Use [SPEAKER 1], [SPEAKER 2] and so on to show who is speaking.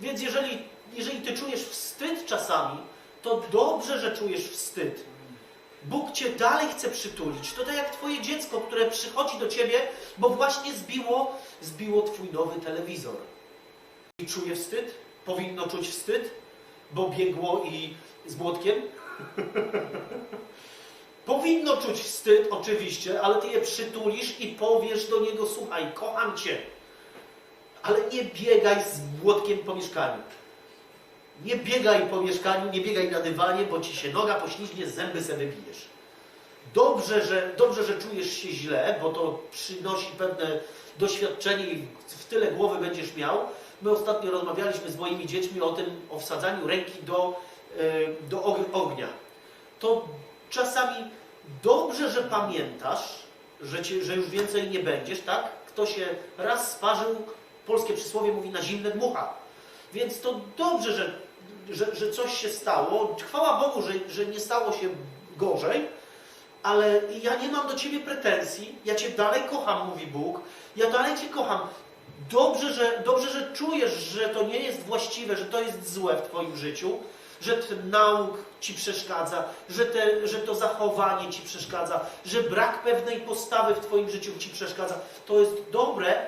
[SPEAKER 1] Więc jeżeli, jeżeli ty czujesz wstyd czasami, to dobrze, że czujesz wstyd. Bóg cię dalej chce przytulić. To tak jak twoje dziecko, które przychodzi do ciebie, bo właśnie zbiło, zbiło twój nowy telewizor. I czuje wstyd? Powinno czuć wstyd, bo biegło i z młotkiem? Powinno czuć wstyd, oczywiście, ale ty je przytulisz i powiesz do niego: Słuchaj, kocham cię, ale nie biegaj z młotkiem po mieszkaniu. Nie biegaj po mieszkaniu, nie biegaj na dywanie, bo ci się noga poślizgnie, zęby sobie wybijesz. Dobrze że, dobrze, że czujesz się źle, bo to przynosi pewne doświadczenie i w tyle głowy będziesz miał. My ostatnio rozmawialiśmy z moimi dziećmi o tym, o wsadzaniu ręki do, e, do og- ognia. To czasami dobrze, że pamiętasz, że, cię, że już więcej nie będziesz, tak? Kto się raz sparzył, polskie przysłowie mówi na zimne dmucha. Więc to dobrze, że, że, że coś się stało. Chwała Bogu, że, że nie stało się gorzej, ale ja nie mam do Ciebie pretensji. Ja Cię dalej kocham, mówi Bóg. Ja dalej Cię kocham. Dobrze że, dobrze, że czujesz, że to nie jest właściwe, że to jest złe w Twoim życiu, że ten nauk Ci przeszkadza, że, te, że to zachowanie Ci przeszkadza, że brak pewnej postawy w Twoim życiu Ci przeszkadza. To jest dobre,